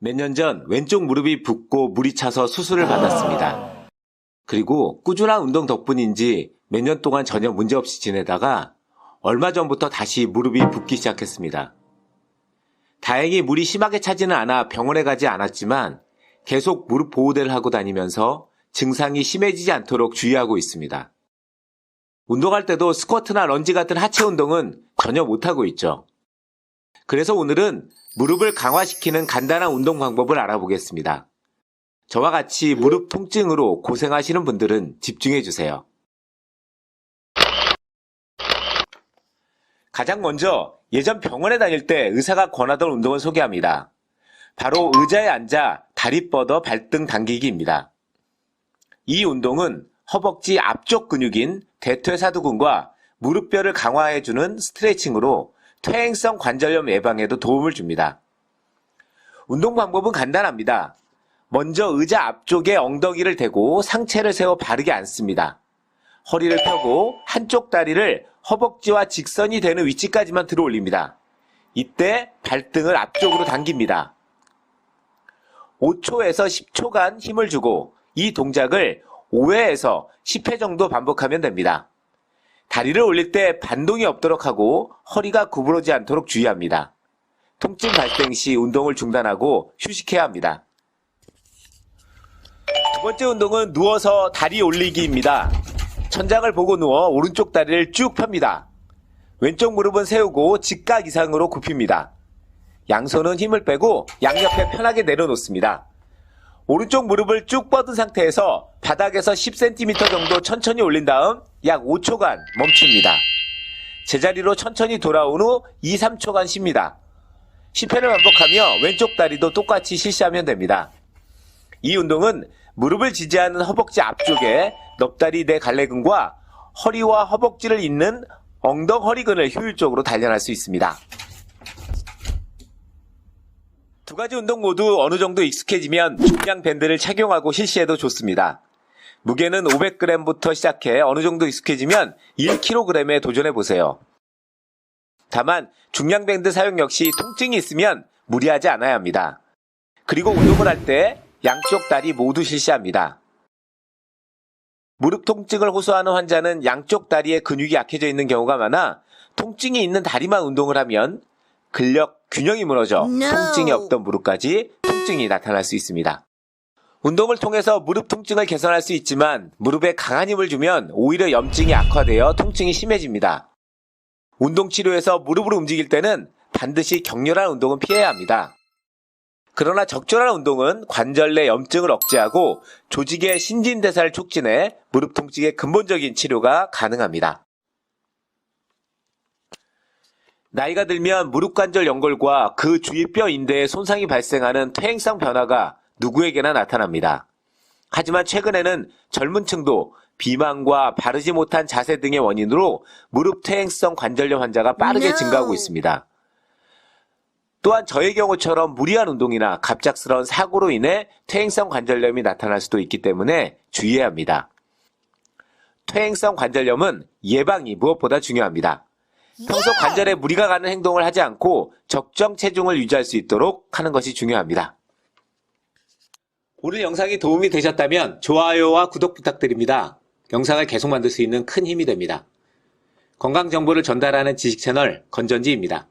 몇 년 전 왼쪽 무릎이 붓고 물이 차서 수술을 받았습니다. 그리고 꾸준한 운동 덕분인지 몇 년 동안 전혀 문제없이 지내다가 얼마 전부터 다시 무릎이 붓기 시작했습니다. 다행히 물이 심하게 차지는 않아 병원에 가지 않았지만 계속 무릎 보호대를 하고 다니면서 증상이 심해지지 않도록 주의하고 있습니다. 운동할 때도 스쿼트나 런지 같은 하체 운동은 전혀 못하고 있죠. 그래서 오늘은 무릎을 강화시키는 간단한 운동 방법을 알아보겠습니다. 저와 같이 무릎 통증으로 고생하시는 분들은 집중해 주세요. 가장 먼저 예전 병원에 다닐 때 의사가 권하던 운동을 소개합니다. 바로 의자에 앉아 다리 뻗어 발등 당기기입니다. 이 운동은 허벅지 앞쪽 근육인 대퇴사두근과 무릎뼈를 강화해주는 스트레칭으로 퇴행성 관절염 예방에도 도움을 줍니다. 운동 방법은 간단합니다. 먼저 의자 앞쪽에 엉덩이를 대고 상체를 세워 바르게 앉습니다. 허리를 펴고 한쪽 다리를 허벅지와 직선이 되는 위치까지만 들어 올립니다. 이때 발등을 앞쪽으로 당깁니다. 5초에서 10초간 힘을 주고 이 동작을 5회에서 10회 정도 반복하면 됩니다. 다리를 올릴 때 반동이 없도록 하고 허리가 구부러지 않도록 주의합니다. 통증 발생 시 운동을 중단하고 휴식해야 합니다. 두 번째 운동은 누워서 다리 올리기입니다. 천장을 보고 누워 오른쪽 다리를 쭉 펴니다. 왼쪽 무릎은 세우고 직각 이상으로 굽힙니다. 양손은 힘을 빼고 양옆에 편하게 내려놓습니다. 오른쪽 무릎을 쭉 뻗은 상태에서 바닥에서 10cm 정도 천천히 올린 다음 약 5초간 멈춥니다. 제자리로 천천히 돌아온 후 2, 3초간 쉽니다. 10회를 반복하며 왼쪽 다리도 똑같이 실시하면 됩니다. 이 운동은 무릎을 지지하는 허벅지 앞쪽에 넙다리 내 갈래근과 허리와 허벅지를 잇는 엉덩허리근을 효율적으로 단련할 수 있습니다. 두 가지 운동 모두 어느 정도 익숙해지면 중량 밴드를 착용하고 실시해도 좋습니다. 무게는 500g부터 시작해 어느 정도 익숙해지면 1kg에 도전해 보세요. 다만 중량 밴드 사용 역시 통증이 있으면 무리하지 않아야 합니다. 그리고 운동을 할 때 양쪽 다리 모두 실시합니다. 무릎 통증을 호소하는 환자는 양쪽 다리에 근육이 약해져 있는 경우가 많아 통증이 있는 다리만 운동을 하면 근력 균형이 무너져 No. 통증이 없던 무릎까지 통증이 나타날 수 있습니다. 운동을 통해서 무릎 통증을 개선할 수 있지만 무릎에 강한 힘을 주면 오히려 염증이 악화되어 통증이 심해집니다. 운동 치료에서 무릎을 움직일 때는 반드시 격렬한 운동은 피해야 합니다. 그러나 적절한 운동은 관절 내 염증을 억제하고 조직의 신진대사를 촉진해 무릎 통증의 근본적인 치료가 가능합니다. 나이가 들면 무릎 관절 연골과 그 주위 뼈 인대에 손상이 발생하는 퇴행성 변화가 누구에게나 나타납니다. 하지만 최근에는 젊은 층도 비만과 바르지 못한 자세 등의 원인으로 무릎 퇴행성 관절염 환자가 빠르게 No. 증가하고 있습니다. 또한 저의 경우처럼 무리한 운동이나 갑작스러운 사고로 인해 퇴행성 관절염이 나타날 수도 있기 때문에 주의해야 합니다. 퇴행성 관절염은 예방이 무엇보다 중요합니다. 평소 관절에 무리가 가는 행동을 하지 않고 적정 체중을 유지할 수 있도록 하는 것이 중요합니다. 오늘 영상이 도움이 되셨다면 좋아요와 구독 부탁드립니다. 영상을 계속 만들 수 있는 큰 힘이 됩니다. 건강 정보를 전달하는 지식 채널 건전지입니다.